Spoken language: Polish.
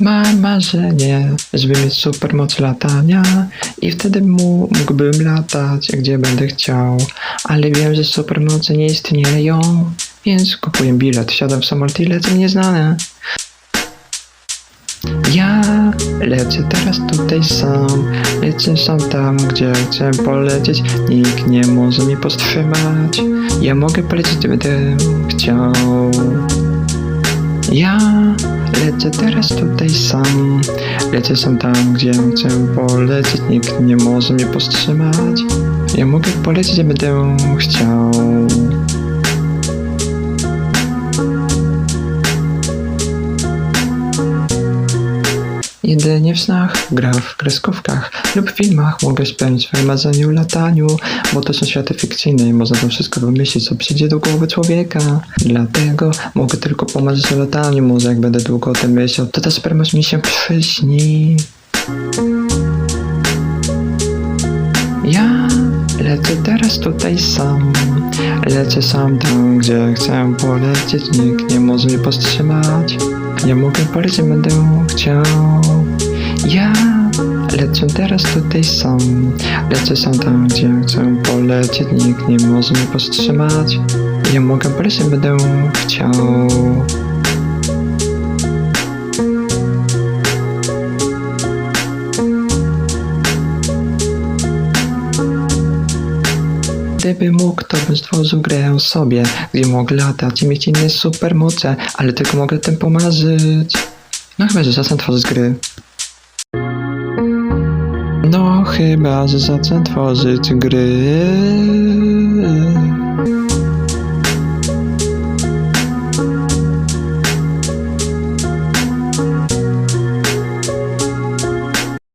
marzenie, żeby mieć supermoc latania i wtedy mu, mógłbym latać, gdzie będę chciał. Ale wiem, że supermoce nie istnieją, więc kupuję bilet, siadam w samolot i lecę nieznane. Ja lecę teraz tutaj sam, lecę sam tam, gdzie chcę polecieć, nikt nie może mnie powstrzymać. Ja mogę polecieć, gdzie będę chciał. Ja lecę teraz tutaj sam, lecę sam tam, gdzie chcę polecieć, nikt nie może mnie powstrzymać. Ja mogę polecieć, gdzie będę chciał. Jedynie w snach, gra w kreskówkach lub filmach mogę swoje marzenie o lataniu, bo to są światy fikcyjne i można to wszystko wymyślić, co przyjdzie do głowy człowieka. Dlatego mogę tylko pomarzyć o lataniu, może jak będę długo o tym myślał, to ta supermoc mi się przyśni. Ja lecę teraz tutaj sam, lecę sam tam, gdzie chcę polecieć, nikt nie może mnie powstrzymać. Ja mogę polecieć, będę chciał. Teraz tutaj sam, lecę sam tam, gdzie chcę polecieć, nikt nie może mnie powstrzymać. Ja mogę polecieć, będę chciał. Gdyby mógł, to bym stworzył grę sobie, gdzie mogę latać i mieć inne supermoce, ale tylko mogę tym pomarzyć. No chyba, że zacznę tworzyć gry. No chyba, że zacznę tworzyć gry.